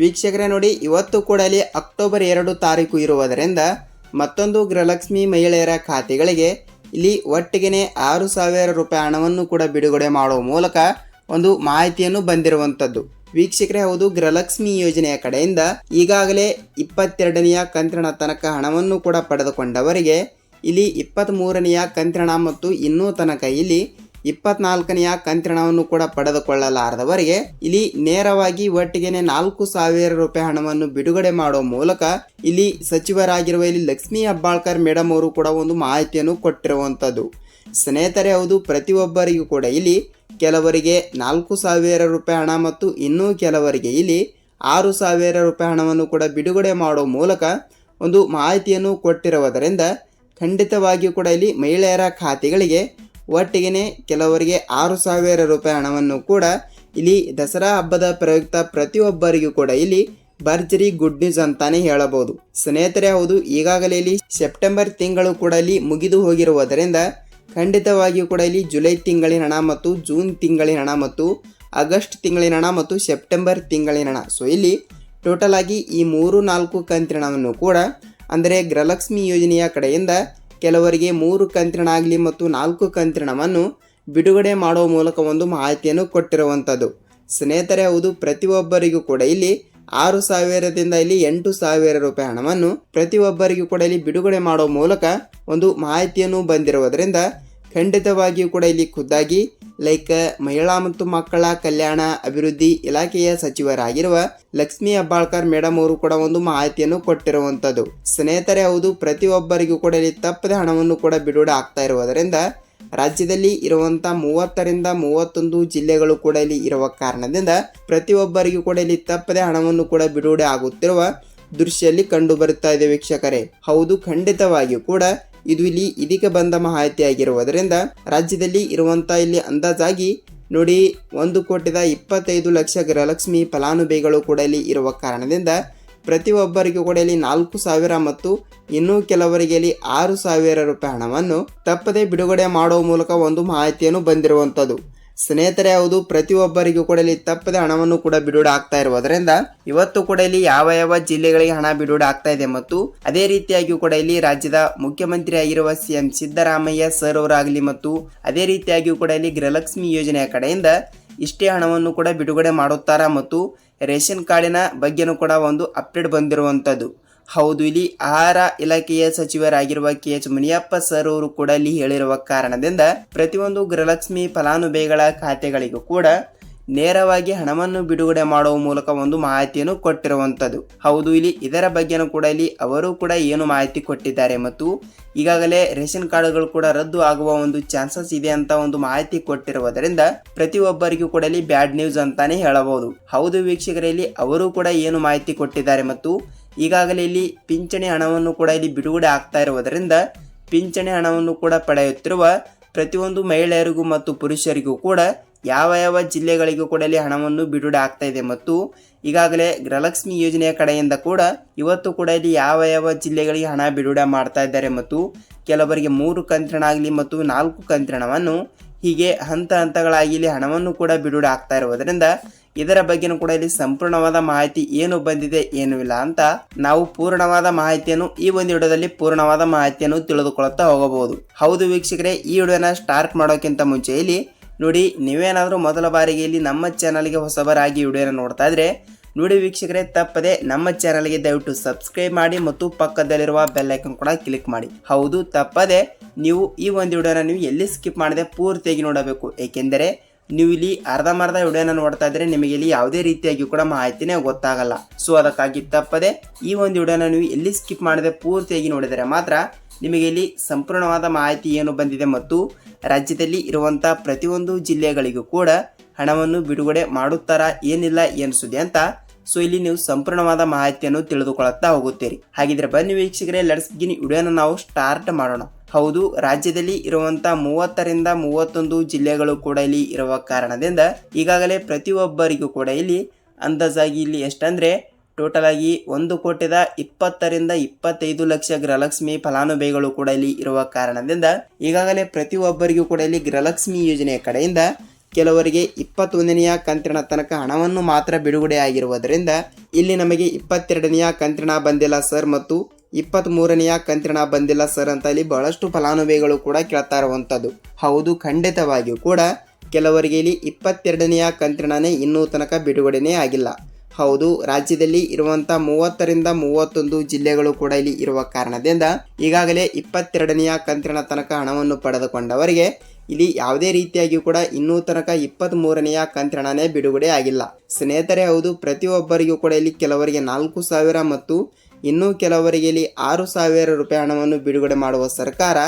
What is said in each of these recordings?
ವೀಕ್ಷಕರೇ ನೋಡಿ, ಇವತ್ತು ಕೂಡ ಇಲ್ಲಿ ಅಕ್ಟೋಬರ್ ಎರಡು ತಾರೀಕು ಇರುವುದರಿಂದ ಮತ್ತೊಂದು ಗೃಹಲಕ್ಷ್ಮಿ ಮಹಿಳೆಯರ ಖಾತೆಗಳಿಗೆ ಇಲ್ಲಿ ಒಟ್ಟಿಗೆ ಆರು ಸಾವಿರ ರೂಪಾಯಿ ಹಣವನ್ನು ಕೂಡ ಬಿಡುಗಡೆ ಮಾಡುವ ಮೂಲಕ ಒಂದು ಮಾಹಿತಿಯನ್ನು ಬಂದಿರುವಂಥದ್ದು. ವೀಕ್ಷಕರೇ, ಹೌದು, ಗೃಹಲಕ್ಷ್ಮಿ ಯೋಜನೆಯ ಕಡೆಯಿಂದ ಈಗಾಗಲೇ ಇಪ್ಪತ್ತೆರಡನೆಯ ಕಂತಿನ ತನಕ ಹಣವನ್ನು ಕೂಡ ಪಡೆದುಕೊಂಡವರಿಗೆ ಇಲ್ಲಿ ಇಪ್ಪತ್ತ್ ಮೂರನೆಯ ಕಂತಿನ ಮತ್ತು ಇನ್ನೂ ತನಕ ಇಲ್ಲಿ ಇಪ್ಪತ್ನಾಲ್ಕನೆಯ ಕಂತಿನವನ್ನು ಕೂಡ ಪಡೆದುಕೊಳ್ಳಲಾರದವರಿಗೆ ಇಲ್ಲಿ ನೇರವಾಗಿ ಒಟ್ಟಿಗೆನೆ ನಾಲ್ಕು ಸಾವಿರ ರೂಪಾಯಿ ಹಣವನ್ನು ಬಿಡುಗಡೆ ಮಾಡುವ ಮೂಲಕ ಇಲ್ಲಿ ಸಚಿವರಾಗಿರುವ ಇಲ್ಲಿ ಲಕ್ಷ್ಮೀ ಹೆಬ್ಬಾಳ್ಕರ್ ಮೇಡಮ್ ಅವರು ಕೂಡ ಒಂದು ಮಾಹಿತಿಯನ್ನು ಕೊಟ್ಟಿರುವಂಥದ್ದು. ಸ್ನೇಹಿತರೆ, ಹೌದು, ಪ್ರತಿಯೊಬ್ಬರಿಗೂ ಕೂಡ ಇಲ್ಲಿ ಕೆಲವರಿಗೆ ನಾಲ್ಕು ಸಾವಿರ ರೂಪಾಯಿ ಹಣ ಮತ್ತು ಇನ್ನೂ ಕೆಲವರಿಗೆ ಇಲ್ಲಿ ಆರು ಸಾವಿರ ರೂಪಾಯಿ ಹಣವನ್ನು ಕೂಡ ಬಿಡುಗಡೆ ಮಾಡುವ ಮೂಲಕ ಒಂದು ಮಾಹಿತಿಯನ್ನು ಕೊಟ್ಟಿರುವುದರಿಂದ ಖಂಡಿತವಾಗಿಯೂ ಕೂಡ ಇಲ್ಲಿ ಮಹಿಳೆಯರ ಖಾತೆಗಳಿಗೆ ಒಟ್ಟಿಗೆನೆ ಕೆಲವರಿಗೆ ಆರು ಸಾವಿರ ರೂಪಾಯಿ ಹಣವನ್ನು ಕೂಡ ಇಲ್ಲಿ ದಸರಾ ಹಬ್ಬದ ಪ್ರಯುಕ್ತ ಪ್ರತಿಯೊಬ್ಬರಿಗೂ ಕೂಡ ಇಲ್ಲಿ ಭರ್ಜರಿ ಗುಡ್ ನ್ಯೂಸ್ ಅಂತಾನೆ ಹೇಳಬಹುದು. ಸ್ನೇಹಿತರೆ, ಹೌದು, ಈಗಾಗಲೇ ಇಲ್ಲಿ ಸೆಪ್ಟೆಂಬರ್ ತಿಂಗಳು ಕೂಡ ಇಲ್ಲಿ ಮುಗಿದು ಹೋಗಿರುವುದರಿಂದ ಖಂಡಿತವಾಗಿಯೂ ಕೂಡ ಇಲ್ಲಿ ಜುಲೈ ತಿಂಗಳಿನ ಹಣ ಮತ್ತು ಜೂನ್ ತಿಂಗಳಿನ ಹಣ ಮತ್ತು ಆಗಸ್ಟ್ ತಿಂಗಳಿನ ಹಣ ಮತ್ತು ಸೆಪ್ಟೆಂಬರ್ ತಿಂಗಳಿನ ಹಣ. ಸೊ ಇಲ್ಲಿ ಟೋಟಲ್ ಆಗಿ ಈ ಮೂರು ನಾಲ್ಕು ಕಂತಿನ ಹಣವನ್ನು ಕೂಡ, ಅಂದರೆ ಗೃಹಲಕ್ಷ್ಮಿ ಯೋಜನೆಯ ಕಡೆಯಿಂದ ಕೆಲವರಿಗೆ ಮೂರು ಕಂತಿನ ಆಗಲಿ ಮತ್ತು ನಾಲ್ಕು ಕಂತಿನವನ್ನು ಬಿಡುಗಡೆ ಮಾಡುವ ಮೂಲಕ ಒಂದು ಮಾಹಿತಿಯನ್ನು ಕೊಟ್ಟಿರುವಂಥದ್ದು. ಸ್ನೇಹಿತರೆ, ಹೌದು, ಪ್ರತಿಯೊಬ್ಬರಿಗೂ ಕೂಡ ಇಲ್ಲಿ ಆರು ಸಾವಿರದಿಂದ ಇಲ್ಲಿ ಎಂಟು ಸಾವಿರ ರೂಪಾಯಿ ಹಣವನ್ನು ಪ್ರತಿಯೊಬ್ಬರಿಗೂ ಕೂಡ ಇಲ್ಲಿ ಬಿಡುಗಡೆ ಮಾಡುವ ಮೂಲಕ ಒಂದು ಮಾಹಿತಿಯನ್ನು ಬಂದಿರುವುದರಿಂದ ಖಂಡಿತವಾಗಿಯೂ ಕೂಡ ಇಲ್ಲಿ ಖುದ್ದಾಗಿ ಲೈಕ್ ಮಹಿಳಾ ಮತ್ತು ಮಕ್ಕಳ ಕಲ್ಯಾಣ ಅಭಿವೃದ್ಧಿ ಇಲಾಖೆಯ ಸಚಿವರಾಗಿರುವ ಲಕ್ಷ್ಮೀ ಹೆಬ್ಬಾಳ್ಕರ್ ಮೇಡಮ್ ಅವರು ಕೂಡ ಒಂದು ಮಾಹಿತಿಯನ್ನು ಕೊಟ್ಟಿರುವಂಥದ್ದು. ಸ್ನೇಹಿತರೆ, ಹೌದು, ಪ್ರತಿಯೊಬ್ಬರಿಗೂ ಕೂಡ ಇಲ್ಲಿ ತಪ್ಪದೆ ಹಣವನ್ನು ಕೂಡ ಬಿಡುಗಡೆ ಆಗ್ತಾ ಇರುವುದರಿಂದ ರಾಜ್ಯದಲ್ಲಿ ಇರುವಂತ ಮೂವತ್ತರಿಂದ ಮೂವತ್ತೊಂದು ಜಿಲ್ಲೆಗಳು ಕೂಡ ಇಲ್ಲಿ ಇರುವ ಕಾರಣದಿಂದ ಪ್ರತಿಯೊಬ್ಬರಿಗೂ ಕೂಡ ಇಲ್ಲಿ ತಪ್ಪದೆ ಹಣವನ್ನು ಕೂಡ ಬಿಡುಗಡೆ ಆಗುತ್ತಿರುವ ದೃಶ್ಯದಲ್ಲಿ ಕಂಡು ಬರುತ್ತಾ ಇದೆ ವೀಕ್ಷಕರೇ. ಹೌದು, ಖಂಡಿತವಾಗಿಯೂ ಕೂಡ ಇದು ಇಲ್ಲಿ ಇದೀಗ ಬಂದ ಮಾಹಿತಿಯಾಗಿರುವುದರಿಂದ ರಾಜ್ಯದಲ್ಲಿ ಇರುವಂತ ಇಲ್ಲಿ ಅಂದಾಜಾಗಿ ನೋಡಿ ಒಂದು ಕೋಟಿದ ಇಪ್ಪತ್ತೈದು ಲಕ್ಷ ಗೃಹಲಕ್ಷ್ಮಿ ಫಲಾನುಭವಿಗಳು ಕೂಡ ಇಲ್ಲಿ ಇರುವ ಕಾರಣದಿಂದ ಪ್ರತಿಯೊಬ್ಬರಿಗೂ ಕೂಡ ಇಲ್ಲಿ ನಾಲ್ಕು ಸಾವಿರ ಮತ್ತು ಇನ್ನೂ ಕೆಲವರಿಗೆ ಇಲ್ಲಿ ಆರು ಸಾವಿರ ರೂಪಾಯಿ ಹಣವನ್ನು ತಪ್ಪದೆ ಬಿಡುಗಡೆ ಮಾಡುವ ಮೂಲಕ ಒಂದು ಮಾಹಿತಿಯನ್ನು ಬಂದಿರುವಂಥದ್ದು ಸ್ನೇಹಿತರೆ, ಹೌದು, ಪ್ರತಿಯೊಬ್ಬರಿಗೂ ಕೂಡ ಇಲ್ಲಿ ತಪ್ಪದೆ ಹಣವನ್ನು ಕೂಡ ಬಿಡುಗಡೆ ಆಗ್ತಾ ಇರುವುದರಿಂದ ಇವತ್ತು ಕೂಡ ಇಲ್ಲಿ ಯಾವ ಯಾವ ಜಿಲ್ಲೆಗಳಿಗೆ ಹಣ ಬಿಡುಗಡೆ ಆಗ್ತಾ ಇದೆ ಮತ್ತು ಅದೇ ರೀತಿಯಾಗಿಯೂ ಕೂಡ ಇಲ್ಲಿ ರಾಜ್ಯದ ಮುಖ್ಯಮಂತ್ರಿ ಆಗಿರುವ ಸಿಎಂ ಸಿದ್ದರಾಮಯ್ಯ ಸರ್ ಅವರಾಗಲಿ ಮತ್ತು ಅದೇ ರೀತಿಯಾಗಿಯೂ ಕೂಡ ಇಲ್ಲಿ ಗೃಹಲಕ್ಷ್ಮಿ ಯೋಜನೆಯ ಕಡೆಯಿಂದ ಇಷ್ಟೇ ಹಣವನ್ನು ಕೂಡ ಬಿಡುಗಡೆ ಮಾಡುತ್ತಾರೆ ಮತ್ತು ರೇಷನ್ ಕಾರ್ಡಿನ ಬಗ್ಗೆನೂ ಕೂಡ ಒಂದು ಅಪ್ಡೇಟ್ ಬಂದಿರುವಂಥದ್ದು. ಹೌದು, ಇಲ್ಲಿ ಆಹಾರ ಇಲಾಖೆಯ ಸಚಿವರಾಗಿರುವ ಕೆ ಎಚ್ ಮುನಿಯಪ್ಪ ಸರ್ ಅವರು ಕೂಡ ಇಲ್ಲಿ ಹೇಳಿರುವ ಕಾರಣದಿಂದ ಪ್ರತಿಯೊಂದು ಗೃಹಲಕ್ಷ್ಮಿ ಫಲಾನುಭವಿಗಳ ಖಾತೆಗಳಿಗೂ ಕೂಡ ನೇರವಾಗಿ ಹಣವನ್ನು ಬಿಡುಗಡೆ ಮಾಡುವ ಮೂಲಕ ಒಂದು ಮಾಹಿತಿಯನ್ನು ಕೊಟ್ಟಿರುವಂಥದ್ದು. ಹೌದು, ಇಲ್ಲಿ ಇದರ ಬಗ್ಗೆನೂ ಕೂಡ ಇಲ್ಲಿ ಅವರು ಕೂಡ ಏನು ಮಾಹಿತಿ ಕೊಟ್ಟಿದ್ದಾರೆ ಮತ್ತು ಈಗಾಗಲೇ ರೇಷನ್ ಕಾರ್ಡ್ಗಳು ಕೂಡ ರದ್ದು ಆಗುವ ಒಂದು ಚಾನ್ಸಸ್ ಇದೆ ಅಂತ ಒಂದು ಮಾಹಿತಿ ಕೊಟ್ಟಿರುವುದರಿಂದ ಪ್ರತಿಯೊಬ್ಬರಿಗೂ ಕೂಡ ಇಲ್ಲಿ ಬ್ಯಾಡ್ ನ್ಯೂಸ್ ಅಂತಾನೆ ಹೇಳಬಹುದು. ಹೌದು ವೀಕ್ಷಕರಲ್ಲಿ ಅವರು ಕೂಡ ಏನು ಮಾಹಿತಿ ಕೊಟ್ಟಿದ್ದಾರೆ ಮತ್ತು ಈಗಾಗಲೇ ಇಲ್ಲಿ ಪಿಂಚಣಿ ಹಣವನ್ನು ಕೂಡ ಇಲ್ಲಿ ಬಿಡುಗಡೆ ಆಗ್ತಾ ಇರುವುದರಿಂದ ಪಿಂಚಣಿ ಹಣವನ್ನು ಕೂಡ ಪಡೆಯುತ್ತಿರುವ ಪ್ರತಿಯೊಂದು ಮಹಿಳೆಯರಿಗೂ ಮತ್ತು ಪುರುಷರಿಗೂ ಕೂಡ ಯಾವ ಯಾವ ಜಿಲ್ಲೆಗಳಿಗೂ ಕೂಡ ಇಲ್ಲಿ ಹಣವನ್ನು ಬಿಡುಗಡೆ ಆಗ್ತಾ ಇದೆ ಮತ್ತು ಈಗಾಗಲೇ ಗೃಹಲಕ್ಷ್ಮಿ ಯೋಜನೆಯ ಕಡೆಯಿಂದ ಕೂಡ ಇವತ್ತು ಕೂಡ ಇಲ್ಲಿ ಯಾವ ಯಾವ ಜಿಲ್ಲೆಗಳಿಗೆ ಹಣ ಬಿಡುಗಡೆ ಮಾಡ್ತಾ ಇದ್ದಾರೆ ಮತ್ತು ಕೆಲವರಿಗೆ ಮೂರು ಕಂತ್ರಣ ಆಗಲಿ ಮತ್ತು ನಾಲ್ಕು ಕಂತಿನವನ್ನು ಹೀಗೆ ಹಂತ ಹಂತಗಳಾಗಿ ಇಲ್ಲಿ ಹಣವನ್ನು ಕೂಡ ಬಿಡುಗಡೆ ಆಗ್ತಾ ಇರುವುದರಿಂದ ಇದರ ಬಗ್ಗೆನೂ ಕೂಡ ಇಲ್ಲಿ ಸಂಪೂರ್ಣವಾದ ಮಾಹಿತಿ ಏನು ಬಂದಿದೆ ಏನು ಇಲ್ಲ ಅಂತ ನಾವು ಪೂರ್ಣವಾದ ಮಾಹಿತಿಯನ್ನು ಈ ಒಂದು ವಿಡಿಯೋದಲ್ಲಿ ಪೂರ್ಣವಾದ ಮಾಹಿತಿಯನ್ನು ತಿಳಿದುಕೊಳ್ಳುತ್ತಾ ಹೋಗಬಹುದು. ಹೌದು ವೀಕ್ಷಕರೇ, ಈ ವಿಡಿಯೋನ ಸ್ಟಾರ್ಟ್ ಮಾಡೋಕ್ಕಿಂತ ಮುಂಚೆ ಇಲ್ಲಿ ನೋಡಿ, ನೀವೇನಾದರೂ ಮೊದಲ ಬಾರಿಗೆ ಇಲ್ಲಿ ನಮ್ಮ ಚಾನಲ್ಗೆ ಹೊಸಬರಾಗಿ ವಿಡಿಯೋನ ನೋಡ್ತಾ ಇದ್ರೆ ನೋಡಿ ವೀಕ್ಷಕರೇ, ತಪ್ಪದೆ ನಮ್ಮ ಚಾನಲ್ಗೆ ದಯವಿಟ್ಟು ಸಬ್ಸ್ಕ್ರೈಬ್ ಮಾಡಿ ಮತ್ತು ಪಕ್ಕದಲ್ಲಿರುವ ಬೆಲ್ ಕೂಡ ಕ್ಲಿಕ್ ಮಾಡಿ. ಹೌದು, ತಪ್ಪದೆ ನೀವು ಈ ಒಂದು ವಿಡಿಯೋನ ನೀವು ಎಲ್ಲಿ ಸ್ಕಿಪ್ ಮಾಡದೆ ಪೂರ್ತಿಯಾಗಿ ನೋಡಬೇಕು. ಏಕೆಂದರೆ ನೀವು ಇಲ್ಲಿ ಅರ್ಧಂಬರ್ಧ ವಿಡಿಯೋನ ನೋಡ್ತಾ ಇದ್ರೆ ನಿಮಗೆ ಇಲ್ಲಿ ಯಾವುದೇ ರೀತಿಯಾಗಿ ಕೂಡ ಮಾಹಿತಿನೇ ಗೊತ್ತಾಗಲ್ಲ. ಸೊ ಅದಕ್ಕಾಗಿ ತಪ್ಪದೆ ಈ ಒಂದು ವಿಡಿಯೋನ ನೀವು ಎಲ್ಲಿ ಸ್ಕಿಪ್ ಮಾಡದೆ ಪೂರ್ತಿಯಾಗಿ ನೋಡಿದರೆ ಮಾತ್ರ ನಿಮಗೆ ಇಲ್ಲಿ ಸಂಪೂರ್ಣವಾದ ಮಾಹಿತಿ ಏನು ಬಂದಿದೆ ಮತ್ತು ರಾಜ್ಯದಲ್ಲಿ ಇರುವಂಥ ಪ್ರತಿಯೊಂದು ಜಿಲ್ಲೆಗಳಿಗೂ ಕೂಡ ಹಣವನ್ನು ಬಿಡುಗಡೆ ಮಾಡುತ್ತಾರಾ, ಏನಿಲ್ಲ ಏನು ಸುದ್ದಿ ಅಂತ ಸೊ ಇಲ್ಲಿ ನೀವು ಸಂಪೂರ್ಣವಾದ ಮಾಹಿತಿಯನ್ನು ತಿಳಿದುಕೊಳ್ಳುತ್ತಾ ಹೋಗುತ್ತೀರಿ. ಹಾಗಿದ್ರೆ ಬನ್ನಿ ವೀಕ್ಷಕರೇ ಲಡ್ಸ್ ಗಿನಿ ವಿಡಿಯೋನ ನಾವು ಸ್ಟಾರ್ಟ್ ಮಾಡೋಣ. ಹೌದು, ರಾಜ್ಯದಲ್ಲಿ ಇರುವಂತ ಮೂವತ್ತರಿಂದ ಮೂವತ್ತೊಂದು ಜಿಲ್ಲೆಗಳು ಕೂಡ ಇಲ್ಲಿ ಇರುವ ಕಾರಣದಿಂದ ಈಗಾಗಲೇ ಪ್ರತಿಯೊಬ್ಬರಿಗೂ ಕೂಡ ಇಲ್ಲಿ ಅಂದಾಜಾಗಿ ಇಲ್ಲಿ ಎಷ್ಟಂದ್ರೆ ಟೋಟಲ್ ಆಗಿ ಒಂದು ಕೋಟಿದ ಇಪ್ಪತ್ತರಿಂದ ಇಪ್ಪತ್ತೈದು ಲಕ್ಷ ಗೃಹಲಕ್ಷ್ಮಿ ಫಲಾನುಭವಿಗಳು ಕೂಡ ಇಲ್ಲಿ ಇರುವ ಕಾರಣದಿಂದ ಈಗಾಗಲೇ ಪ್ರತಿಯೊಬ್ಬರಿಗೂ ಕೂಡ ಇಲ್ಲಿ ಗೃಹಲಕ್ಷ್ಮಿ ಯೋಜನೆಯ ಕಡೆಯಿಂದ ಕೆಲವರಿಗೆ ಇಪ್ಪತ್ತೊಂದನೆಯ ಕಂತಿನ ತನಕ ಹಣವನ್ನು ಮಾತ್ರ ಬಿಡುಗಡೆ ಆಗಿರುವುದರಿಂದ ಇಲ್ಲಿ ನಮಗೆ ಇಪ್ಪತ್ತೆರಡನೆಯ ಕಂತಿನ ಬಂದಿಲ್ಲ ಸರ್ ಮತ್ತು ಇಪ್ಪತ್ತ್ ಮೂರನೆಯ ಕಂತಿನ ಬಂದಿಲ್ಲ ಸರ್ ಅಂತ ಇಲ್ಲಿ ಬಹಳಷ್ಟು ಫಲಾನುಭವಿಗಳು ಕೂಡ ಕೇಳ್ತಾ ಇರುವಂಥದ್ದು. ಹೌದು, ಖಂಡಿತವಾಗಿಯೂ ಕೂಡ ಕೆಲವರಿಗೆ ಇಲ್ಲಿ ಇಪ್ಪತ್ತೆರಡನೆಯ ಕಂತಿನೇ ಇನ್ನೂ ತನಕ ಬಿಡುಗಡೆನೇ ಆಗಿಲ್ಲ. ಹೌದು, ರಾಜ್ಯದಲ್ಲಿ ಇರುವಂತ ಮೂವತ್ತರಿಂದ ಮೂವತ್ತೊಂದು ಜಿಲ್ಲೆಗಳು ಕೂಡ ಇಲ್ಲಿ ಇರುವ ಕಾರಣದಿಂದ ಈಗಾಗಲೇ ಇಪ್ಪತ್ತೆರಡನೆಯ ಕಂತಿನ ತನಕ ಹಣವನ್ನು ಪಡೆದುಕೊಂಡವರಿಗೆ ಇಲ್ಲಿ ಯಾವುದೇ ರೀತಿಯಾಗಿಯೂ ಕೂಡ ಇನ್ನೂ ತನಕ ಇಪ್ಪತ್ತ್ ಮೂರನೆಯ ಕಂತಿನೇ ಬಿಡುಗಡೆ ಆಗಿಲ್ಲ. ಸ್ನೇಹಿತರೆ, ಹೌದು, ಪ್ರತಿಯೊಬ್ಬರಿಗೂ ಕೂಡ ಇಲ್ಲಿ ಕೆಲವರಿಗೆ ನಾಲ್ಕು ಸಾವಿರ ಮತ್ತು ಇನ್ನೂ ಕೆಲವರಿಗೆ ಆರು ಸಾವಿರ ರೂಪಾಯಿ ಹಣವನ್ನು ಬಿಡುಗಡೆ ಮಾಡುವ ಸರ್ಕಾರ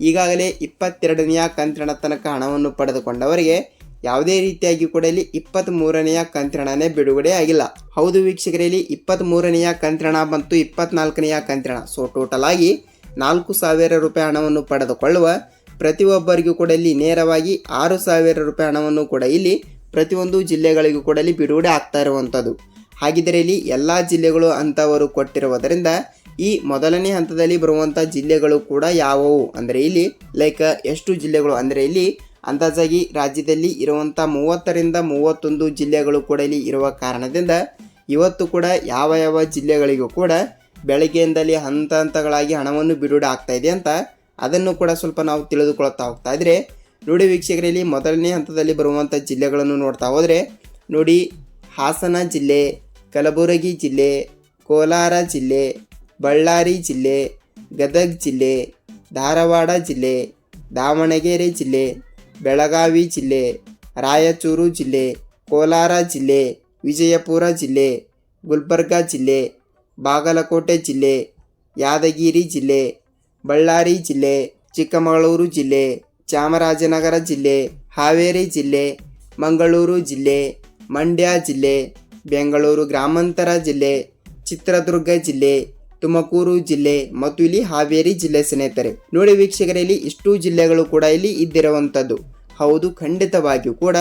ಈಗಾಗಲೇ ಇಪ್ಪತ್ತೆರಡನೆಯ ಕಂತಿನ ತನಕ ಹಣವನ್ನು ಪಡೆದುಕೊಂಡವರಿಗೆ ಯಾವುದೇ ರೀತಿಯಾಗಿ ಕೂಡ ಇಲ್ಲಿ ಇಪ್ಪತ್ತ್ ಮೂರನೆಯ ಕಂತಿನೇ ಬಿಡುಗಡೆ ಆಗಿಲ್ಲ. ಹೌದು ವೀಕ್ಷಕರಲ್ಲಿ ಇಪ್ಪತ್ತ್ ಮೂರನೆಯ ಕಂತಿನ ಮತ್ತು ಇಪ್ಪತ್ನಾಲ್ಕನೆಯ ಕಂತ್ರಣ ಸೊ ಟೋಟಲ್ ಆಗಿ ನಾಲ್ಕು ಸಾವಿರ ರೂಪಾಯಿ ಹಣವನ್ನು ಪಡೆದುಕೊಳ್ಳುವ ಪ್ರತಿಯೊಬ್ಬರಿಗೂ ಕೂಡ ಇಲ್ಲಿ ನೇರವಾಗಿ ಆರು ಸಾವಿರ ರೂಪಾಯಿ ಹಣವನ್ನು ಕೂಡ ಇಲ್ಲಿ ಪ್ರತಿಯೊಂದು ಜಿಲ್ಲೆಗಳಿಗೂ ಕೂಡ ಇಲ್ಲಿ ಬಿಡುಗಡೆ ಆಗ್ತಾ ಇರುವಂಥದ್ದು. ಹಾಗಿದ್ದರೆ ಇಲ್ಲಿ ಎಲ್ಲ ಜಿಲ್ಲೆಗಳು ಅಂತವರು ಕೊಟ್ಟಿರುವುದರಿಂದ ಈ ಮೊದಲನೇ ಹಂತದಲ್ಲಿ ಬರುವಂಥ ಜಿಲ್ಲೆಗಳು ಕೂಡ ಯಾವುವು? ಅಂದರೆ ಇಲ್ಲಿ ಲೈಕ್ ಎಷ್ಟು ಜಿಲ್ಲೆಗಳು? ಅಂದರೆ ಇಲ್ಲಿ ಅಂದಾಜಾಗಿ ರಾಜ್ಯದಲ್ಲಿ ಇರುವಂಥ ಮೂವತ್ತರಿಂದ ಮೂವತ್ತೊಂದು ಜಿಲ್ಲೆಗಳು ಕೂಡ ಇಲ್ಲಿ ಇರುವ ಕಾರಣದಿಂದ ಇವತ್ತು ಕೂಡ ಯಾವ ಯಾವ ಜಿಲ್ಲೆಗಳಿಗೂ ಕೂಡ ಬೆಳಗ್ಗೆಯಿಂದಲೇ ಹಂತ ಹಂತಗಳಾಗಿ ಹಣವನ್ನು ಬಿಡುಗಡೆ ಆಗ್ತಾ ಇದೆ ಅಂತ ಅದನ್ನು ಕೂಡ ಸ್ವಲ್ಪ ನಾವು ತಿಳಿದುಕೊಳ್ತಾ ಹೋಗ್ತಾ ಇದ್ರೆ, ನೋಡಿ ವೀಕ್ಷಕರಲ್ಲಿ ಮೊದಲನೇ ಹಂತದಲ್ಲಿ ಬರುವಂಥ ಜಿಲ್ಲೆಗಳನ್ನು ನೋಡ್ತಾ ಹೋದರೆ, ನೋಡಿ ಹಾಸನ ಜಿಲ್ಲೆ ಕಲಬುರಗಿ ಜಿಲ್ಲೆ, ಕೋಲಾರ ಜಿಲ್ಲೆ, ಬಳ್ಳಾರಿ ಜಿಲ್ಲೆ, ಗದಗ ಜಿಲ್ಲೆ, ಧಾರವಾಡ ಜಿಲ್ಲೆ, ದಾವಣಗೆರೆ ಜಿಲ್ಲೆ, ಬೆಳಗಾವಿ ಜಿಲ್ಲೆ, ರಾಯಚೂರು ಜಿಲ್ಲೆ, ಕೋಲಾರ ಜಿಲ್ಲೆ, ವಿಜಯಪುರ ಜಿಲ್ಲೆ, ಗುಲ್ಬರ್ಗ ಜಿಲ್ಲೆ, ಬಾಗಲಕೋಟೆ ಜಿಲ್ಲೆ, ಯಾದಗಿರಿ ಜಿಲ್ಲೆ, ಬಳ್ಳಾರಿ ಜಿಲ್ಲೆ, ಚಿಕ್ಕಮಗಳೂರು ಜಿಲ್ಲೆ, ಚಾಮರಾಜನಗರ ಜಿಲ್ಲೆ, ಹಾವೇರಿ ಜಿಲ್ಲೆ, ಮಂಗಳೂರು ಜಿಲ್ಲೆ, ಮಂಡ್ಯ ಜಿಲ್ಲೆ ಬೆಂಗಳೂರು ಗ್ರಾಮಾಂತರ ಜಿಲ್ಲೆ, ಚಿತ್ರದುರ್ಗ ಜಿಲ್ಲೆ, ತುಮಕೂರು ಜಿಲ್ಲೆ ಮತ್ತು ಇಲ್ಲಿ ಹಾವೇರಿ ಜಿಲ್ಲೆ ಸ್ನೇಹಿತರೆ. ನೋಡಿ ವೀಕ್ಷಕರಲ್ಲಿ ಇಷ್ಟು ಜಿಲ್ಲೆಗಳು ಕೂಡ ಇಲ್ಲಿ ಇದ್ದಿರುವಂಥದ್ದು. ಹೌದು, ಖಂಡಿತವಾಗಿಯೂ ಕೂಡ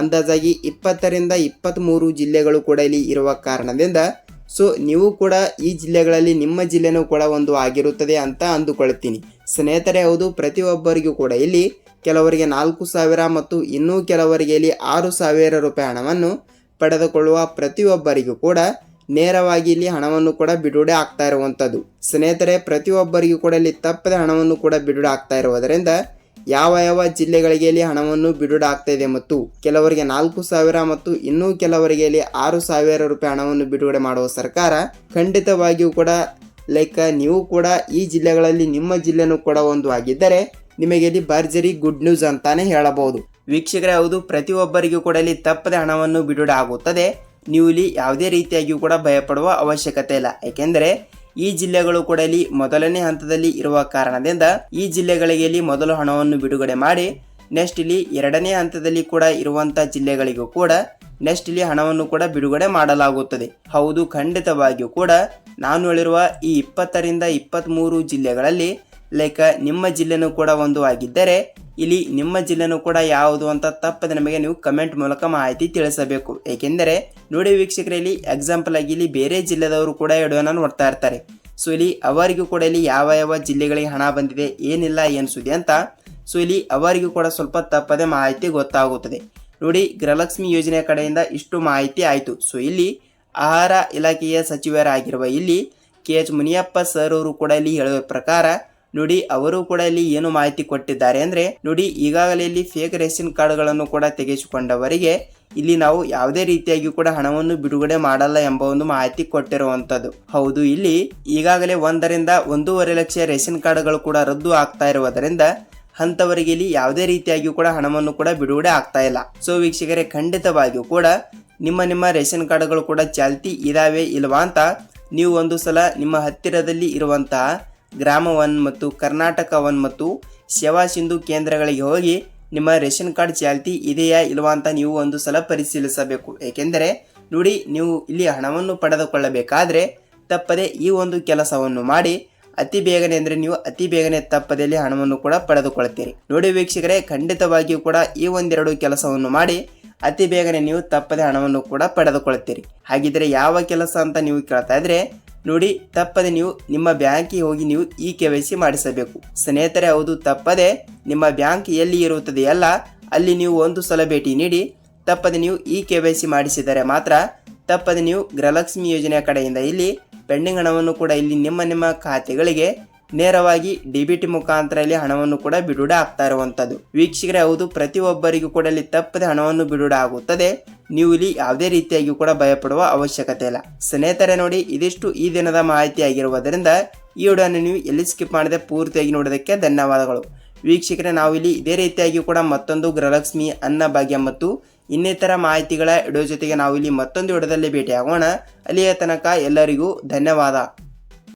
ಅಂದಾಜಾಗಿ ಇಪ್ಪತ್ತರಿಂದ ಇಪ್ಪತ್ತ್ಮೂರು ಜಿಲ್ಲೆಗಳು ಕೂಡ ಇಲ್ಲಿ ಇರುವ ಕಾರಣದಿಂದ ಸೊ, ನೀವು ಕೂಡ ಈ ಜಿಲ್ಲೆಗಳಲ್ಲಿ ನಿಮ್ಮ ಜಿಲ್ಲೆನೂ ಕೂಡ ಒಂದು ಆಗಿರುತ್ತದೆ ಅಂತ ಅಂದುಕೊಳ್ತೀನಿ. ಸ್ನೇಹಿತರೆ, ಹೌದು, ಪ್ರತಿಯೊಬ್ಬರಿಗೂ ಕೂಡ ಇಲ್ಲಿ ಕೆಲವರಿಗೆ ನಾಲ್ಕು ಸಾವಿರ ಮತ್ತು ಇನ್ನೂ ಕೆಲವರಿಗೆ ಇಲ್ಲಿ ಆರು ಸಾವಿರ ರೂಪಾಯಿ ಹಣವನ್ನು ಪಡೆದುಕೊಳ್ಳುವ ಪ್ರತಿಯೊಬ್ಬರಿಗೂ ಕೂಡ ನೇರವಾಗಿ ಇಲ್ಲಿ ಹಣವನ್ನು ಕೂಡ ಬಿಡುಗಡೆ ಆಗ್ತಾ ಇರುವಂಥದ್ದು. ಸ್ನೇಹಿತರೆ, ಪ್ರತಿಯೊಬ್ಬರಿಗೂ ಕೂಡ ಇಲ್ಲಿ ತಪ್ಪದೆ ಹಣವನ್ನು ಕೂಡ ಬಿಡುಗಡೆ ಆಗ್ತಾ ಇರುವುದರಿಂದ ಯಾವ ಯಾವ ಜಿಲ್ಲೆಗಳಿಗೆ ಇಲ್ಲಿ ಹಣವನ್ನು ಬಿಡುಗಡೆ ಆಗ್ತಾ ಇದೆ ಮತ್ತು ಕೆಲವರಿಗೆ ನಾಲ್ಕು ಸಾವಿರ ಮತ್ತು ಇನ್ನೂ ಕೆಲವರಿಗೆ ಇಲ್ಲಿ ಆರು ಸಾವಿರ ರೂಪಾಯಿ ಹಣವನ್ನು ಬಿಡುಗಡೆ ಮಾಡುವ ಸರ್ಕಾರ ಖಂಡಿತವಾಗಿಯೂ ಕೂಡ ಲೈಕ್ ನೀವು ಕೂಡ ಈ ಜಿಲ್ಲೆಗಳಲ್ಲಿ ನಿಮ್ಮ ಜಿಲ್ಲೆನೂ ಕೂಡ ಒಂದು ಆಗಿದ್ದರೆ ನಿಮಗೆ ಇಲ್ಲಿ ಭರ್ಜರಿ ಗುಡ್ ನ್ಯೂಸ್ ಅಂತಾನೆ ಹೇಳಬಹುದು. ವೀಕ್ಷಕರೇ, ಹೌದು, ಪ್ರತಿಯೊಬ್ಬರಿಗೂ ಕೂಡ ಇಲ್ಲಿ ತಪ್ಪದೆ ಹಣವನ್ನು ಬಿಡುಗಡೆ ಆಗುತ್ತದೆ. ನೀವು ಇಲ್ಲಿ ಯಾವುದೇ ರೀತಿಯಾಗಿಯೂ ಕೂಡ ಭಯಪಡುವ ಅವಶ್ಯಕತೆ ಇಲ್ಲ. ಏಕೆಂದರೆ, ಈ ಜಿಲ್ಲೆಗಳು ಕೂಡ ಇಲ್ಲಿ ಮೊದಲನೇ ಹಂತದಲ್ಲಿ ಇರುವ ಕಾರಣದಿಂದ ಈ ಜಿಲ್ಲೆಗಳಿಗೆ ಇಲ್ಲಿ ಮೊದಲು ಹಣವನ್ನು ಬಿಡುಗಡೆ ಮಾಡಿ, ನೆಕ್ಸ್ಟ್ ಇಲ್ಲಿ ಎರಡನೇ ಹಂತದಲ್ಲಿ ಕೂಡ ಇರುವಂತ ಜಿಲ್ಲೆಗಳಿಗೂ ಕೂಡ ನೆಕ್ಸ್ಟ್ ಇಲ್ಲಿ ಹಣವನ್ನು ಕೂಡ ಬಿಡುಗಡೆ ಮಾಡಲಾಗುತ್ತದೆ. ಹೌದು, ಖಂಡಿತವಾಗಿಯೂ ಕೂಡ ನಾನು ಹೇಳಿರುವ ಈ ಇಪ್ಪತ್ತರಿಂದ ಇಪ್ಪತ್ತ್ಮೂರು ಜಿಲ್ಲೆಗಳಲ್ಲಿ, ಲೈಕ್ ನಿಮ್ಮ ಜಿಲ್ಲೆನೂ ಕೂಡ ಒಂದು ಆಗಿದ್ದರೆ ಇಲ್ಲಿ ನಿಮ್ಮ ಜಿಲ್ಲೆನೂ ಕೂಡ ಯಾವುದು ಅಂತ ತಪ್ಪದೆ ನಮಗೆ ನೀವು ಕಮೆಂಟ್ ಮೂಲಕ ಮಾಹಿತಿ ತಿಳಿಸಬೇಕು. ಏಕೆಂದರೆ ನೋಡಿ ವೀಕ್ಷಕರಲ್ಲಿ ಎಕ್ಸಾಂಪಲ್ ಆಗಿ ಇಲ್ಲಿ ಬೇರೆ ಜಿಲ್ಲೆದವರು ಕೂಡ ವಿಡಿಯೋನ ನೋಡ್ತಾ ಇರ್ತಾರೆ. ಸೊ ಇಲ್ಲಿ ಅವರಿಗೂ ಕೂಡ ಇಲ್ಲಿ ಯಾವ ಯಾವ ಜಿಲ್ಲೆಗಳಿಗೆ ಹಣ ಬಂದಿದೆ, ಏನಿಲ್ಲ, ಏನು ಸುದ್ದಿ ಅಂತ. ಸೊ ಇಲ್ಲಿ ಅವರಿಗೂ ಕೂಡ ಸ್ವಲ್ಪ ತಪ್ಪದೆ ಮಾಹಿತಿ ಗೊತ್ತಾಗುತ್ತದೆ. ನೋಡಿ, ಗೃಹಲಕ್ಷ್ಮಿ ಯೋಜನೆ ಕಡೆಯಿಂದ ಇಷ್ಟು ಮಾಹಿತಿ ಆಯಿತು. ಸೊ ಇಲ್ಲಿ ಆಹಾರ ಇಲಾಖೆಯ ಸಚಿವರಾಗಿರುವ ಇಲ್ಲಿ ಕೆ ಎಚ್ ಮುನಿಯಪ್ಪ ಸರ್ ಅವರು ಕೂಡ ಇಲ್ಲಿ ಹೇಳುವ ಪ್ರಕಾರ ನೋಡಿ, ಅವರು ಕೂಡ ಇಲ್ಲಿ ಏನು ಮಾಹಿತಿ ಕೊಟ್ಟಿದ್ದಾರೆ ಅಂದ್ರೆ, ನೋಡಿ ಈಗಾಗಲೇ ಇಲ್ಲಿ ಫೇಕ್ ರೇಷನ್ ಕಾರ್ಡ್ಗಳನ್ನು ಕೂಡ ತೆಗೆಸಿಕೊಂಡವರಿಗೆ ಇಲ್ಲಿ ನಾವು ಯಾವುದೇ ರೀತಿಯಾಗಿ ಕೂಡ ಹಣವನ್ನು ಬಿಡುಗಡೆ ಮಾಡಲ್ಲ ಎಂಬ ಒಂದು ಮಾಹಿತಿ ಕೊಟ್ಟಿರುವಂತದ್ದು ಹೌದು, ಇಲ್ಲಿ ಈಗಾಗಲೇ ಒಂದರಿಂದ ಒಂದೂವರೆ ಲಕ್ಷ ರೇಷನ್ ಕಾರ್ಡ್ಗಳು ಕೂಡ ರದ್ದು ಆಗ್ತಾ ಇರುವುದರಿಂದ ಅಂತವರಿಗೆ ಇಲ್ಲಿ ಯಾವುದೇ ರೀತಿಯಾಗಿಯೂ ಕೂಡ ಹಣವನ್ನು ಕೂಡ ಬಿಡುಗಡೆ ಆಗ್ತಾ ಇಲ್ಲ. ಸೊ ವೀಕ್ಷಕರೇ, ಖಂಡಿತವಾಗಿಯೂ ಕೂಡ ನಿಮ್ಮ ನಿಮ್ಮ ರೇಷನ್ ಕಾರ್ಡ್ಗಳು ಕೂಡ ಚಾಲ್ತಿ ಇದಾವೆ ಇಲ್ವಾ ಅಂತ ನೀವು ಒಂದು ಸಲ ನಿಮ್ಮ ಹತ್ತಿರದಲ್ಲಿ ಇರುವಂತಹ ಗ್ರಾಮ ಒನ್ ಮತ್ತು ಕರ್ನಾಟಕ ಒನ್ ಮತ್ತು ಸೇವಾ ಸಿಂಧು ಕೇಂದ್ರಗಳಿಗೆ ಹೋಗಿ ನಿಮ್ಮ ರೇಷನ್ ಕಾರ್ಡ್ ಚಾಲ್ತಿ ಇದೆಯಾ ಇಲ್ವಾ ಅಂತ ನೀವು ಒಂದು ಸಲ ಪರಿಶೀಲಿಸಬೇಕು. ಏಕೆಂದರೆ ನೋಡಿ, ನೀವು ಇಲ್ಲಿ ಹಣವನ್ನು ಪಡೆದುಕೊಳ್ಳಬೇಕಾದ್ರೆ ತಪ್ಪದೆ ಈ ಒಂದು ಕೆಲಸವನ್ನು ಮಾಡಿ ಅತಿ ಬೇಗನೆ ಅಂದರೆ ನೀವು ಅತಿ ಬೇಗನೆ ತಪ್ಪದಲ್ಲಿ ಹಣವನ್ನು ಕೂಡ ಪಡೆದುಕೊಳ್ಳುತ್ತೀರಿ. ನೋಡಿ ವೀಕ್ಷಕರೇ, ಖಂಡಿತವಾಗಿಯೂ ಕೂಡ ಈ ಒಂದೆರಡು ಕೆಲಸವನ್ನು ಮಾಡಿ ಅತಿ ಬೇಗನೆ ನೀವು ತಪ್ಪದೆ ಹಣವನ್ನು ಕೂಡ ಪಡೆದುಕೊಳ್ಳುತ್ತೀರಿ. ಹಾಗಿದ್ರೆ ಯಾವ ಕೆಲಸ ಅಂತ ನೀವು ಕೇಳ್ತಾ ಇದ್ರೆ ನೋಡಿ, ತಪ್ಪದೆ ನೀವು ನಿಮ್ಮ ಬ್ಯಾಂಕಿಗೆ ಹೋಗಿ ನೀವು ಇ ಕೆ ವೈ ಸಿ ಮಾಡಿಸಬೇಕು. ಸ್ನೇಹಿತರೆ, ಹೌದು, ತಪ್ಪದೆ ನಿಮ್ಮ ಬ್ಯಾಂಕ್ ಎಲ್ಲಿ ಇರುತ್ತದೆ ಅಲ್ಲ, ಅಲ್ಲಿ ನೀವು ಒಂದು ಸಲ ಭೇಟಿ ನೀಡಿ, ತಪ್ಪದೆ ನೀವು ಇ ಕೆ ವೈ ಸಿ ಮಾಡಿಸಿದರೆ ಮಾತ್ರ ತಪ್ಪದೆ ನೀವು ಗೃಹಲಕ್ಷ್ಮಿ ಯೋಜನೆಯ ಕಡೆಯಿಂದ ಇಲ್ಲಿ ಪೆಂಡಿಂಗ್ ಹಣವನ್ನು ಕೂಡ ಇಲ್ಲಿ ನಿಮ್ಮ ನಿಮ್ಮ ಖಾತೆಗಳಿಗೆ ನೇರವಾಗಿ ಡಿ ಬಿ ಮುಖಾಂತರ ಇಲ್ಲಿ ಹಣವನ್ನು ಕೂಡ ಬಿಡುಗಡೆ ಆಗ್ತಾ ಇರುವಂಥದ್ದು ವೀಕ್ಷಕರೇ, ಹೌದು ಪ್ರತಿಯೊಬ್ಬರಿಗೂ ಕೂಡ ಇಲ್ಲಿ ತಪ್ಪದೆ ಹಣವನ್ನು ಬಿಡುಗಡೆ ಆಗುತ್ತದೆ. ನೀವು ಇಲ್ಲಿ ಯಾವುದೇ ರೀತಿಯಾಗಿ ಕೂಡ ಭಯಪಡುವ ಅವಶ್ಯಕತೆ ಇಲ್ಲ. ಸ್ನೇಹಿತರೆ, ನೋಡಿ, ಇದಿಷ್ಟು ಈ ದಿನದ ಮಾಹಿತಿ ಆಗಿರುವುದರಿಂದ ಈ ವಿಡಿಯೋನ ನೀವು ಎಲ್ಲಿ ಸ್ಕಿಪ್ ಮಾಡದೆ ಪೂರ್ತಿಯಾಗಿ ನೋಡೋದಕ್ಕೆ ಧನ್ಯವಾದಗಳು. ವೀಕ್ಷಕರೇ, ನಾವು ಇಲ್ಲಿ ಇದೇ ರೀತಿಯಾಗಿ ಕೂಡ ಮತ್ತೊಂದು ಗೃಹಲಕ್ಷ್ಮಿ ಅನ್ನಭಾಗ್ಯ ಮತ್ತು ಇನ್ನಿತರ ಮಾಹಿತಿಗಳ ವಿಡಿಯೋ ಜೊತೆಗೆ ನಾವು ಇಲ್ಲಿ ಮತ್ತೊಂದು ವಿಡಿಯೋದಲ್ಲಿ ಭೇಟಿಯಾಗೋಣ. ಅಲ್ಲಿಯ ತನಕ ಎಲ್ಲರಿಗೂ ಧನ್ಯವಾದ.